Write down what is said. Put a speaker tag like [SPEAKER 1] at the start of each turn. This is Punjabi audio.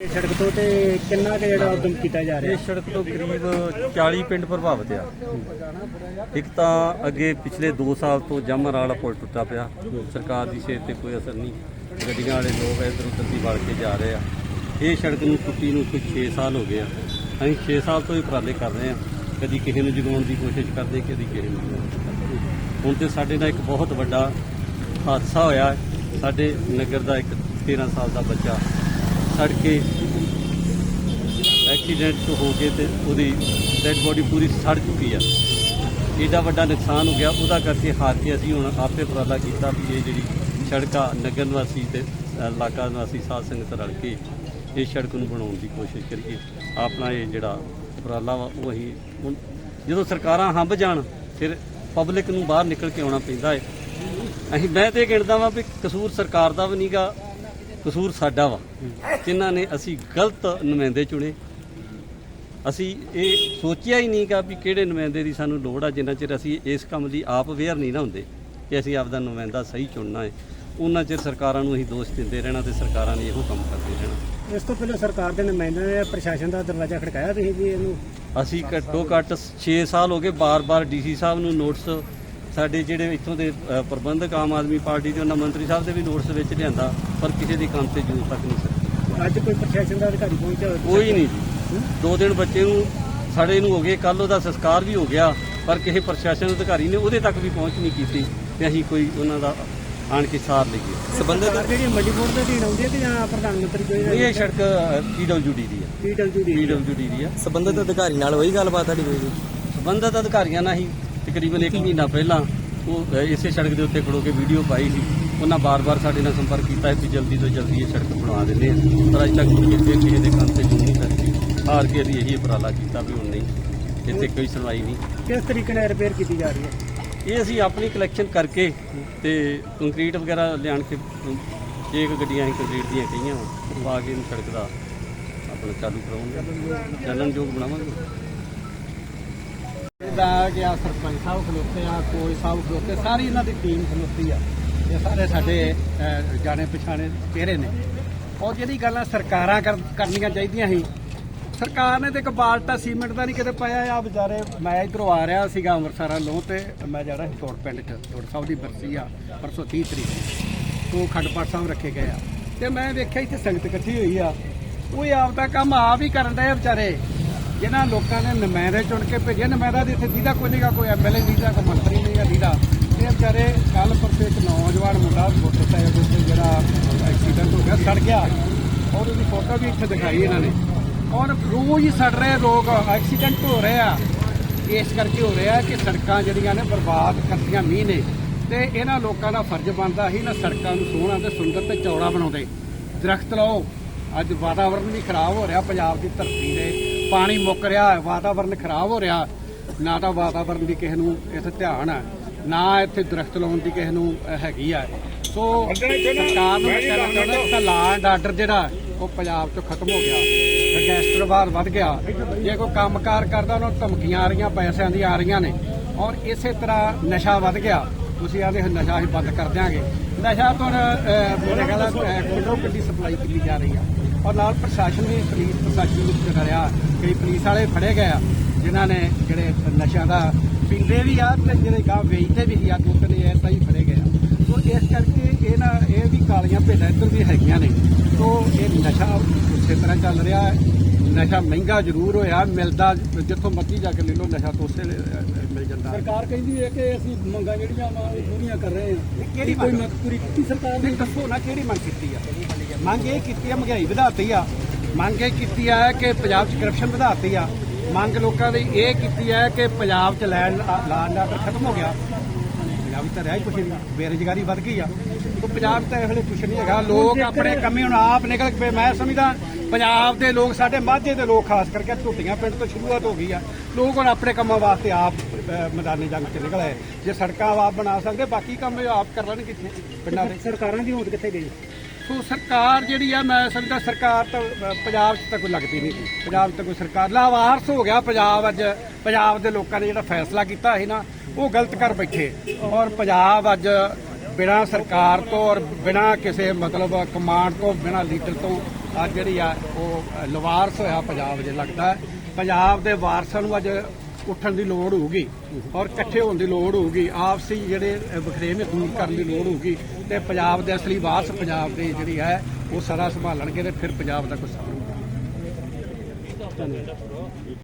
[SPEAKER 1] ਇਹ ਸੜਕ ਤੋਂ ਤੇ ਕਿੰਨਾ ਕੁ ਜਿਹੜਾ ਉਦਮ ਕੀਤਾ ਜਾ
[SPEAKER 2] ਇਹ ਸੜਕ ਤੋਂ ਕਰੀਬ 40 ਪਿੰਡ ਪ੍ਰਭਾਵਿਤ ਆ। ਇੱਕ ਤਾਂ ਅੱਗੇ ਪਿਛਲੇ 2 ਸਾਲ ਤੋਂ ਜਮਰ ਵਾਲਾ ਪੁਲ ਟੁੱਟਾ ਪਿਆ। ਸਰਕਾਰ ਦੀ ਸਿਹਤ ਤੇ ਕੋਈ ਅਸਰ ਨਹੀਂ। ਗੱਡੀਆਂ ਵਾਲੇ ਲੋਕ ਇੱਧਰ ਉੱਧਰ ਦੀ ਵੜ ਕੇ ਜਾ ਰਹੇ ਆ। ਇਹ ਸੜਕ ਨੂੰ ਟੁੱਟੀ ਨੂੰ ਕੋਈ 6 ਸਾਲ ਹੋ ਗਏ ਆ। ਅਸੀਂ 6 ਸਾਲ ਤੋਂ ਹੀ ਉਪਰਾਲੇ ਕਰ ਰਹੇ ਆ। ਕਦੀ ਕਿਸੇ ਨੂੰ ਜਗਾਉਣ ਦੀ ਕੋਸ਼ਿਸ਼ ਕਰਦੇ, ਕਦੀ ਕਿਸੇ ਨੂੰ ਹੁਣ ਤੇ ਸਾਡੇ ਨਾਲ ਇੱਕ ਬਹੁਤ ਵੱਡਾ ਹਾਦਸਾ ਹੋਇਆ। ਸਾਡੇ ਨਗਰ ਦਾ ਇੱਕ 13 ਸਾਲ ਦਾ ਬੱਚਾ ਸੜ ਕੇ ਐਕਸੀਡੈਂਟ ਹੋ ਕੇ ਤੇ ਉਹਦੀ ਡੈਡ ਬੋਡੀ ਪੂਰੀ ਸੜ ਚੁੱਕੀ ਆ। ਏਡਾ ਵੱਡਾ ਨੁਕਸਾਨ ਹੋ ਗਿਆ। ਉਹਦਾ ਕਰਕੇ ਹਾਰ ਕੇ ਅਸੀਂ ਹੁਣ ਆਪੇ ਉਪਰਾਲਾ ਕੀਤਾ ਵੀ ਇਹ ਜਿਹੜੀ ਸੜਕ ਆ, ਨਗਰ ਨਿਵਾਸੀ ਤੇ ਇਲਾਕਾ ਨਿਵਾਸੀ ਸਾਧ ਸੰਗਤ ਰਲ ਕੇ ਇਹ ਸੜਕ ਨੂੰ ਬਣਾਉਣ ਦੀ ਕੋਸ਼ਿਸ਼ ਕਰੀਏ। ਆਪਣਾ ਇਹ ਜਿਹੜਾ ਉਪਰਾਲਾ ਵਾ, ਉਹ ਅਸੀਂ ਹੁਣ ਜਦੋਂ ਸਰਕਾਰਾਂ ਹੰਬ ਜਾਣ, ਫਿਰ ਪਬਲਿਕ ਨੂੰ ਬਾਹਰ ਨਿਕਲ ਕੇ ਆਉਣਾ ਪੈਂਦਾ ਹੈ ਅਸੀਂ ਮੈਂ ਤੇ ਇਹ ਗਿਣਦਾ ਵਾਂ ਵੀ ਕਸੂਰ ਸਰਕਾਰ ਦਾ ਵੀ ਨਹੀਂਗਾ ਕਸੂਰ ਸਾਡਾ ਵਾ। ਜਿਨ੍ਹਾਂ ਨੇ ਅਸੀਂ ਗਲਤ ਨੁਮਾਇੰਦੇ ਚੁਣੇ। ਅਸੀਂ ਇਹ ਸੋਚਿਆ ਹੀ ਨਹੀਂਗਾ ਵੀ ਕਿਹੜੇ ਨੁਮਾਇੰਦੇ ਦੀ ਸਾਨੂੰ ਲੋੜ ਆ ਜਿੰਨਾ ਚਿਰ ਅਸੀਂ ਇਸ ਕੰਮ ਲਈ ਆਪ ਅਵੇਅਰ ਨਹੀਂ ਨਾ ਹੁੰਦੇ ਕਿ ਅਸੀਂ ਆਪਦਾ ਨੁਮਾਇੰਦਾ ਸਹੀ ਚੁਣਨਾ ਹੈ ਉਹਨਾਂ ਚਿਰ ਸਰਕਾਰਾਂ ਨੂੰ ਅਸੀਂ ਦੋਸ਼ ਦਿੰਦੇ ਰਹਿਣਾ ਤੇ ਸਰਕਾਰਾਂ ਨੇ ਇਹੋ ਕੰਮ ਕਰਦੇ ਰਹਿਣਾ।
[SPEAKER 1] ਇਸ ਤੋਂ ਪਹਿਲਾਂ ਸਰਕਾਰ ਦੇ ਨੁਮਾਇੰਦਿਆਂ ਨੇ ਪ੍ਰਸ਼ਾਸਨ ਦਾ ਦਰਵਾਜ਼ਾ ਖੜਕਾਇਆ ਤੁਸੀਂ ਵੀ ਇਹਨੂੰ?
[SPEAKER 2] ਅਸੀਂ ਘੱਟੋ ਘੱਟ 6 ਸਾਲ ਹੋ ਗਏ ਬਾਰ-ਬਾਰ ਡੀਸੀ ਸਾਹਿਬ ਨੂੰ ਨੋਟਿਸ ਸਾਡੇ ਜਿਹੜੇ ਇੱਥੋਂ ਦੇ ਪ੍ਰਬੰਧਕ ਆਮ ਆਦਮੀ ਪਾਰਟੀ ਦੇ ਉਹਨਾਂ ਮੰਤਰੀ ਸਾਹਿਬ ਦੇ ਵੀ ਨੋਟਿਸ ਵਿੱਚ ਲਿਆਂਦਾ ਪਰ ਕਿਸੇ ਦੀ ਕੰਮ ਤੇ ਜੂਨ ਤੱਕ ਨਹੀਂ ਸਕੀ
[SPEAKER 1] ਅੱਜ ਕੋਈ ਪ੍ਰਸ਼ਾਸਨ ਦਾ ਅਧਿਕਾਰੀ ਪਹੁੰਚਿਆ?
[SPEAKER 2] ਕੋਈ ਨਹੀਂ ਜੀ। ਦੋ ਦਿਨ ਬੱਚੇ ਨੂੰ ਸਾਡੇ ਨੂੰ ਹੋ ਗਏ ਕੱਲ ਉਹਦਾ ਸੰਸਕਾਰ ਵੀ ਹੋ ਗਿਆ ਪਰ ਕਿਸੇ ਪ੍ਰਸ਼ਾਸਨ ਅਧਿਕਾਰੀ ਨੇ ਉਹਦੇ ਤੱਕ ਵੀ ਪਹੁੰਚ ਨਹੀਂ ਕੀਤੀ ਤੇ ਅਸੀਂ ਕੋਈ ਉਹਨਾਂ ਦਾ ਆਣ ਕੇ ਸਾਰ ਲਈਏ
[SPEAKER 1] ਸਰਕਾਰ ਜਿਹੜੀ ਮੱਡੀ ਬੋਰਡ ਦੇ ਅਧੀਨ ਆਉਂਦੀ ਹੈ ਕਿ ਜਾਂ ਪ੍ਰਧਾਨ ਮੰਤਰੀ ਕੋਈ
[SPEAKER 2] ਇਹ ਸੜਕ ਪੀਡਬਲਯੂਡੀ ਦੀ ਹੈ।
[SPEAKER 1] ਪੀਡਬਲਯੂਡੀ
[SPEAKER 2] ਪੀਡਬਲਯੂਡੀ ਦੀ ਹੈ।
[SPEAKER 3] ਸੰਬੰਧਿਤ ਅਧਿਕਾਰੀ ਨਾਲ ਹੋਈ ਗੱਲਬਾਤ ਤੁਹਾਡੀ ਕੋਈ?
[SPEAKER 2] ਸੰਬੰਧਤ ਅਧਿਕਾਰੀਆਂ ਨਾਲ ਹੀ ਤਕਰੀਬਨ 1 ਮਹੀਨਾ ਪਹਿਲਾਂ ਉਹ ਇਸੇ ਸੜਕ ਦੇ ਉੱਤੇ ਖੜੋ ਕੇ ਵੀਡੀਓ ਪਾਈ ਸੀ। ਉਹਨਾਂ ਬਾਰ-ਬਾਰ ਸਾਡੇ ਨਾਲ ਸੰਪਰਕ ਕੀਤਾ ਕਿ ਜਲਦੀ ਤੋਂ ਜਲਦੀ ਇਹ ਸੜਕ ਬਣਵਾ ਦਿੰਦੇ ਆ। ਪਰ ਅਜੇ ਤੱਕ ਕਿਸੇ ਕਿਸੇ ਦੇ ਕੰਮ ਤੇ ਜੂ ਨਹੀਂ ਸਕਦੀ ਹਾਰ ਕੇ ਅਸੀਂ ਇਹੀ ਉਪਰਾਲਾ ਕੀਤਾ ਵੀ ਹੁਣ ਨਹੀਂ। ਇੱਥੇ ਕੋਈ ਸੁਣਵਾਈ ਨਹੀਂ।
[SPEAKER 1] ਕਿਸ ਤਰੀਕੇ ਨਾਲ ਰਿਪੇਅਰ ਕੀਤੀ ਜਾ ਰਹੀ ਹੈ?
[SPEAKER 2] ਇਹ ਅਸੀਂ ਆਪਣੀ ਕਲੈਕਸ਼ਨ ਕਰਕੇ ਤੇ ਕੰਕਰੀਟ ਵਗੈਰਾ ਲਿਆਣ ਕੇ ਛੇ ਕੁ ਗੱਡੀਆਂ ਅਸੀਂ ਕੰਕਰੀਟ ਦੀਆਂ ਕਹੀਆਂ ਵਾ ਕੇ ਸੜਕ ਦਾ ਆਪਣਾ ਚਾਲੂ ਕਰਾਉਂਗੇ। ਚੱਲਣਯੋਗ ਬਣਾਵਾਂਗੇ।
[SPEAKER 1] ਦਾ ਗਿਆ ਸਰਪੰਚ ਸਾਹਿਬ ਖਲੋਤੇ ਆ, ਕੋਈ ਸਾਹਿਬ ਖਲੋਤੇ, ਸਾਰੀ ਇਹਨਾਂ ਦੀ ਟੀਮ ਖਲੋਤੀ ਆ। ਇਹ ਸਾਰੇ ਸਾਡੇ ਜਾਣੇ ਪਛਾਣੇ ਚਿਹਰੇ ਨੇ। ਔਰ ਜਿਹੜੀ ਗੱਲਾਂ ਸਰਕਾਰਾਂ ਕਰ- ਕਰਨੀਆਂ ਚਾਹੀਦੀਆਂ ਸੀ, ਸਰਕਾਰ ਨੇ ਤੇ ਇੱਕ ਬਾਲਟਾ ਸੀਮੈਂਟ ਦਾ ਨਹੀਂ ਕਿਤੇ ਪਾਇਆ ਆ ਵਿਚਾਰੇ, ਮੈਂ ਇਧਰੋਂ ਆ ਰਿਹਾ ਸੀਗਾ ਅੰਮ੍ਰਿਤਸਰਾਂ ਵੱਲੋਂ ਤੇ ਮੈਂ ਜਾ ਰਿਹਾ ਸੀ ਪਿੰਡ ਚ, ਤੋੜ ਸਾਹਿਬ ਦੀ ਬਰਸੀ ਆ, ਪਰਸੋਂ 30 ਤਰੀਕ ਤੋਂ ਖੰਡਪਾਟ ਸਾਹਿਬ ਰੱਖੇ ਗਏ ਆ। ਤੇ ਮੈਂ ਵੇਖਿਆ ਇੱਥੇ ਸੰਗਤ ਇਕੱਠੀ ਹੋਈ ਆ। ਉਹ ਇਹ ਆਪਦਾ ਕੰਮ ਆਪ ਹੀ ਕਰਨ ਡਏ ਵਿਚਾਰੇ। ਜਿਹਨਾਂ ਲੋਕਾਂ ਨੇ ਨੁਮਾਇੰਦੇ ਚੁਣ ਕੇ ਭੇਜੇ, ਨੁਮਾਇੰਦਾ ਦੀ ਇੱਥੇ ਦੀਦਾ ਕੋਈ ਨਹੀਂਗਾ ਕੋਈ ਐਮਐਲਏ ਦੀਦਾ ਕੋਈ ਮੰਤਰੀ ਨਹੀਂਗਾ ਦੀਦਾ। ਇਹ ਵਿਚਾਰੇ ਕੱਲ ਪਰਸੋਂ ਇੱਕ ਨੌਜਵਾਨ ਮੁੰਡਾ ਮੋਟਰਸਾਈਕਲ ਦੇ ਉੱਤੇ ਜਿਹੜਾ ਐਕਸੀਡੈਂਟ ਹੋ ਗਿਆ, ਸੜ ਗਿਆ। ਔਰ ਉਹਦੀ ਫੋਟੋ ਵੀ ਇੱਥੇ ਦਿਖਾਈ ਇਹਨਾਂ ਨੇ। ਔਰ ਰੋਜ਼ ਹੀ ਸੜ ਰਹੇ ਲੋਕ, ਐਕਸੀਡੈਂਟ ਹੋ ਰਹੇ। ਆ ਇਸ ਕਰਕੇ ਹੋ ਰਿਹਾ ਕਿ ਸੜਕਾਂ ਜਿਹੜੀਆਂ ਨੇ ਬਰਬਾਦ ਕਰਤੀਆਂ ਮੀਂਹ ਨੇ। ਤੇ ਇਹਨਾਂ ਲੋਕਾਂ ਦਾ ਫਰਜ਼ ਬਣਦਾ ਸੀ ਨਾ ਸੜਕਾਂ ਨੂੰ ਸੋਹਣਾ ਤੇ ਸੁੰਦਰ ਤੇ ਚੌੜਾ ਬਣਾਉਂਦੇ। ਦਰਖਤ ਲਾਓ। ਅੱਜ ਵਾਤਾਵਰਣ ਵੀ ਖਰਾਬ ਹੋ ਰਿਹਾ, ਪੰਜਾਬ ਦੀ ਧਰਤੀ ਦੇ ਪਾਣੀ ਮੁੱਕ ਰਿਹਾ ਹੈ ਵਾਤਾਵਰਣ ਖਰਾਬ ਹੋ ਰਿਹਾ ਨਾ ਤਾਂ ਵਾਤਾਵਰਣ ਦੀ ਕਿਸੇ ਨੂੰ ਇੱਥੇ ਧਿਆਨ ਹੈ ਨਾ ਇੱਥੇ ਦਰਖਤ ਲਾਉਣ ਦੀ ਕਿਸੇ ਨੂੰ ਹੈਗੀ ਆ ਸੋ ਸਰਕਾਰ ਨੂੰ ਕਹਿਣਾ ਚਾਹੁੰਦਾ ਕਿ ਲਾ ਐਂਡ ਆਰਡਰ ਜਿਹੜਾ ਉਹ ਪੰਜਾਬ ਤੋਂ ਖਤਮ ਹੋ ਗਿਆ। ਗੈਂਗਸਟਰਵਾਦ ਵੱਧ ਗਿਆ। ਜੇ ਕੋਈ ਕੰਮਕਾਰ ਕਰਦਾ ਉਹਨਾਂ ਨੂੰ ਧਮਕੀਆਂ ਆ ਰਹੀਆਂ ਪੈਸਿਆਂ ਦੀਆਂ ਆ ਰਹੀਆਂ ਨੇ। ਔਰ ਇਸੇ ਤਰ੍ਹਾਂ ਨਸ਼ਾ ਵੱਧ ਗਿਆ। ਤੁਸੀਂ ਆਦੇ ਨਸ਼ਾ ਹੀ ਬੰਦ ਕਰ ਦਿਆਂਗੇ। ਨਸ਼ਾ ਤੋਂ ਅਹ, ਮੇਰੇ ਖਿਆਲ ਕਿਲੋ ਕਿੱਡੀ ਸਪਲਾਈ ਕੀਤੀ ਜਾ ਰਹੀ ਆ। ਔਰ ਨਾਲ ਪ੍ਰਸ਼ਾਸਨ ਵੀ ਪੁਲਿਸ ਪ੍ਰਸ਼ਾਸਨ ਵਿੱਚ ਕਰਿਆ। ਕਈ ਪੁਲਿਸ ਵਾਲੇ ਫੜੇ ਗਏ ਆ ਜਿਨ੍ਹਾਂ ਨੇ ਜਿਹੜੇ ਨਸ਼ਿਆਂ ਦਾ ਪੀਂਦੇ ਵੀ ਆ ਤੇ ਜਿਹੜੇ ਗਾਂ ਵੇਚਦੇ ਵੀ ਆ ਦੋ ਤਿੰਨ ਐਸਾ ਹੀ ਫੜੇ ਗਏ ਆ। ਸੋ ਇਸ ਕਰਕੇ ਇਹ ਨਾ ਇਹ ਵੀ ਕਾਲੀਆਂ ਭੇਡਾਂ ਇੱਧਰ ਵੀ ਹੈਗੀਆਂ ਨੇ। ਸੋ ਇਹ ਨਸ਼ਾ ਉਸੇ ਤਰ੍ਹਾਂ ਚੱਲ ਰਿਹਾ ਨਸ਼ਾ ਮਹਿੰਗਾ ਜ਼ਰੂਰ ਹੋਇਆ ਮਿਲਦਾ ਜਿੱਥੋਂ ਮਰਜ਼ੀ ਜਾ ਕੇ ਲੈ ਲਓ ਨਸ਼ਾ ਤਾਂ ਉਸੇ
[SPEAKER 4] ਸਰਕਾਰ ਕਹਿੰਦੀ ਹੈ ਕਿ ਅਸੀਂ ਮੰਗਾਂ ਜਿਹੜੀਆਂ ਵਾ ਉਹ ਪੂਰੀਆਂ ਕਰ ਰਹੇ ਹਾਂ।
[SPEAKER 1] ਕਿਹੜੀ
[SPEAKER 4] ਕੋਈ
[SPEAKER 1] ਮੰਗ?
[SPEAKER 4] ਪੂਰੀ ਕੀਤੀ ਸਰਕਾਰ ਨੇ?
[SPEAKER 1] ਦੱਸੋ ਨਾ ਕਿਹੜੀ ਮੰਗ ਕੀਤੀ ਆ? ਮੰਗ ਇਹ ਕੀਤੀ ਆ ਮਹਿੰਗਾਈ ਵਧਾਤੀ ਆ। ਮੰਗ ਇਹ ਕੀਤੀ ਆ ਕਿ ਪੰਜਾਬ 'ਚ ਕਰਪਸ਼ਨ ਵਧਾਤੀ ਆ। ਮੰਗ ਲੋਕਾਂ ਦੀ ਇਹ ਕੀਤੀ ਆ ਕਿ ਪੰਜਾਬ 'ਚ ਲੈਂਡ ਲਾਂਡ ਆਰਡਰ ਖਤਮ ਹੋ ਗਿਆ। ਪੰਜਾਬ 'ਚ ਤਾਂ ਰਿਹਾ ਕੁਛ ਨਹੀਂ ਬੇਰੁਜ਼ਗਾਰੀ ਵੱਧ ਗਈ ਆ। ਤੋ ਪੰਜਾਬ 'ਚ ਤਾਂ ਇਹ ਵੇਲੇ ਕੁਛ ਨਹੀਂ ਹੈਗਾ। ਲੋਕ ਆਪਣੇ ਕੰਮੇ ਹੁਣ ਆਪ ਨਿਕਲ ਕੇ ਮੈਂ ਸਮਝਦਾ ਪੰਜਾਬ ਦੇ ਲੋਕ ਸਾਡੇ ਮਾਝੇ ਦੇ ਲੋਕ ਖਾਸ ਕਰਕੇ ਝੁੱਟੀਆਂ ਪਿੰਡ ਤੋਂ ਸ਼ੁਰੂਆਤ ਹੋ ਗਈ ਆ। ਲੋਕ ਹੁਣ ਆਪਣੇ ਕੰਮਾਂ ਵਾਸਤੇ ਆਪ ਮੈਦਾਨੀ ਜੰਗ 'ਚ ਨਿਕਲ ਆਏ। ਜੇ ਸੜਕਾਂ ਆਪ ਬਣਾ ਸਕਦੇ ਬਾਕੀ ਕੰਮ ਇਹ ਆਪ ਕਰ ਲੈਣ ਕਿੱਥੇ? ਪਿੰਡਾਂ ਦੇ।
[SPEAKER 4] ਸਰਕਾਰਾਂ ਦੀ ਹੋਂਦ ਕਿੱਥੇ ਗਈ?
[SPEAKER 1] ਸੋ ਸਰਕਾਰ ਜਿਹੜੀ ਆ ਮੈਂ ਸਮਝਦਾ ਸਰਕਾਰ ਤਾਂ ਪੰਜਾਬ 'ਚ ਤਾਂ ਕੋਈ ਲੱਗਦੀ ਨਹੀਂ। ਪੰਜਾਬ 'ਚ ਤਾਂ ਕੋਈ ਸਰਕਾਰ ਲਾਵਾਰਸ ਹੋ ਗਿਆ ਪੰਜਾਬ ਅੱਜ। ਪੰਜਾਬ ਦੇ ਲੋਕਾਂ ਨੇ ਜਿਹੜਾ ਫੈਸਲਾ ਕੀਤਾ ਸੀ ਨਾ ਉਹ ਗਲਤ ਕਰ ਬੈਠੇ। ਔਰ ਪੰਜਾਬ ਅੱਜ ਬਿਨਾਂ ਸਰਕਾਰ ਤੋਂ ਔਰ ਬਿਨਾਂ ਕਿਸੇ ਮਤਲਬ ਕਮਾਂਡ ਤੋਂ ਬਿਨਾਂ ਲੀਡਰ ਤੋਂ ਅੱਜ ਜਿਹੜੀ ਆ ਉਹ ਲਵਾਰਸ ਹੋਇਆ ਪੰਜਾਬ ਜੇ ਲੱਗਦਾ ਪੰਜਾਬ ਦੇ ਵਾਰਸਾਂ ਨੂੰ ਅੱਜ ਉੱਠਣ ਦੀ ਲੋੜ ਹੋਊਗੀ ਔਰ ਇਕੱਠੇ ਹੋਣ ਦੀ ਲੋੜ ਹੋਊਗੀ। ਆਪਸੀ ਜਿਹੜੇ ਅ, ਵਖਰੇਵੇਂ ਦੂਰ ਕਰਨ ਦੀ ਲੋੜ ਹੋਊਗੀ ਤੇ ਪੰਜਾਬ ਦੇ ਅਸਲੀ ਵਾਰਸ ਪੰਜਾਬ ਦੇ ਜਿਹੜੀ ਹੈ ਉਹ ਸਦਾ ਸੰਭਾਲਣਗੇ ਤੇ ਫਿਰ ਪੰਜਾਬ ਦਾ ਕੁਝ ਸੰਭਲੂਗਾ ਧੰਨਵਾਦ।